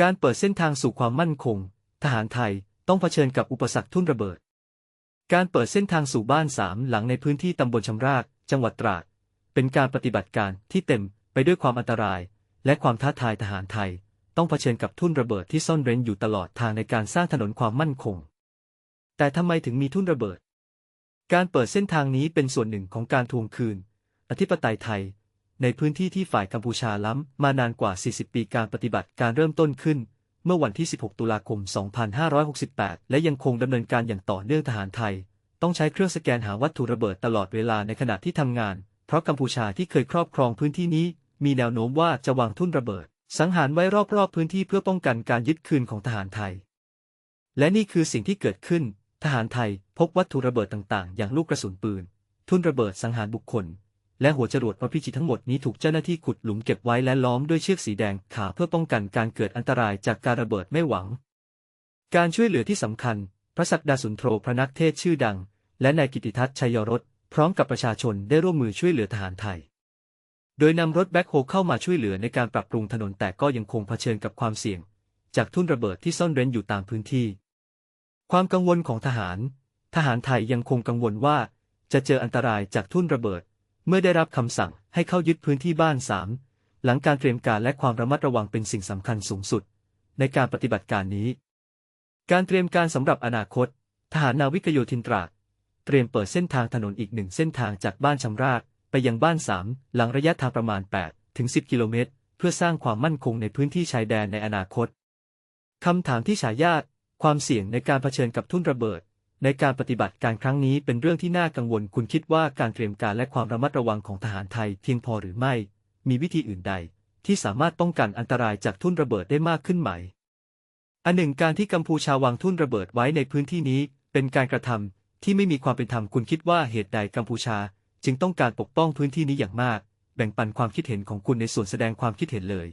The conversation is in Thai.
การเปิดเส้นทางสู่ความมั่นคง ทหารไทยต้องเผชิญกับอุปสรรคทุ่นระเบิด การเปิดเส้นทางสู่บ้านสามหลังในพื้นที่ตำบลชำราก จังหวัดตราด เป็นการปฏิบัติการที่เต็มไปด้วยความอันตราย และความท้าทายทหารไทย ต้องเผชิญกับทุ่นระเบิดที่ซ่อนเร้นอยู่ตลอดทางในการสร้างถนนความมั่นคง แต่ทำไมถึงมีทุ่นระเบิด การเปิดเส้นทางนี้เป็นส่วนหนึ่งของการทวงคืน อธิปไตยไทย ในพื้นที่ที่ฝ่ายกัมพูชาล้ำมานานกว่า 40 ปีการปฏิบัติการเริ่มต้นขึ้น เมื่อวันที่ 16 ตุลาคม 2568 และยังคงดำเนินการอย่างต่อเนื่องทหารไทย ต้องใช้เครื่องสแกนหาวัตถุระเบิดตลอดเวลาในขณะที่ทำงาน เพราะกัมพูชาที่เคยครอบครองพื้นที่นี้ มีแนวโน้มว่าจะวางทุ่นระเบิด สังหารไว้รอบๆพื้นที่เพื่อป้องกันการยึดคืนของทหารไทย และนี่คือสิ่งที่เกิดขึ้น ทหารไทยพบวัตถุระเบิดต่างๆ อย่างลูกกระสุนปืน ทุ่นระเบิดสังหารบุคคล และหัวจรวดพพิจิตทั้งหมดนี้ถูกเจ้าหน้าที่ขุดหลุมเก็บไว้และล้อมด้วยเชือกสีแดงขาเพื่อป้องกันการเกิดอันตรายจากการระเบิดไม่หวัง การช่วยเหลือที่สำคัญ พระศักดาสุนโธพระนักเทศชื่อดัง และนายกิติทัศน์ชัยรสพร้อมกับประชาชนได้ร่วมมือช่วยเหลือทหารไทย โดยนำรถแบ็คโฮเข้ามาช่วยเหลือในการปรับปรุงถนนแต่ก็ยังคงเผชิญกับความเสี่ยง จากทุ่นระเบิดที่ซ่อนเร้นอยู่ตามพื้นที่ ความกังวลของทหาร ทหารไทยยังคงกังวลว่าจะเจออันตรายจากทุ่นระเบิด เมื่อได้รับคำสั่งให้เข้ายึดพื้นที่บ้านสามหลังการเตรียมการและความระมัดระวังเป็นสิ่งสำคัญสูงสุด ในการปฏิบัติการนี้ การเตรียมการสำหรับอนาคต ทหารนาวิกโยธินตราดเตรียมเปิดเส้นทางถนนอีกหนึ่งเส้นทางจากบ้านชำรากไปยังบ้านสามหลังระยะทางประมาณ 8 ถึง 10 กิโลเมตร เพื่อสร้างความมั่นคงในพื้นที่ชายแดนในอนาคตคำถามที่ฉายาทความเสี่ยงในการเผชิญกับทุ่นระเบิด ในการปฏิบัติการครั้งนี้เป็นเรื่องที่น่ากังวล คุณคิดว่าการเตรียมการและความระมัดระวังของทหารไทยเพียงพอหรือไม่ มีวิธีอื่นใด ที่สามารถป้องกันอันตรายจากทุ่นระเบิดได้มากขึ้นไหม อันหนึ่งการที่กัมพูชาวางทุ่นระเบิดไว้ในพื้นที่นี้ เป็นการกระทำที่ไม่มีความเป็นธรรม คุณคิดว่าเหตุใดกัมพูชา จึงต้องการปกป้องพื้นที่นี้อย่างมาก แบ่งปันความคิดเห็นของคุณในส่วนแสดงความคิดเห็นเลย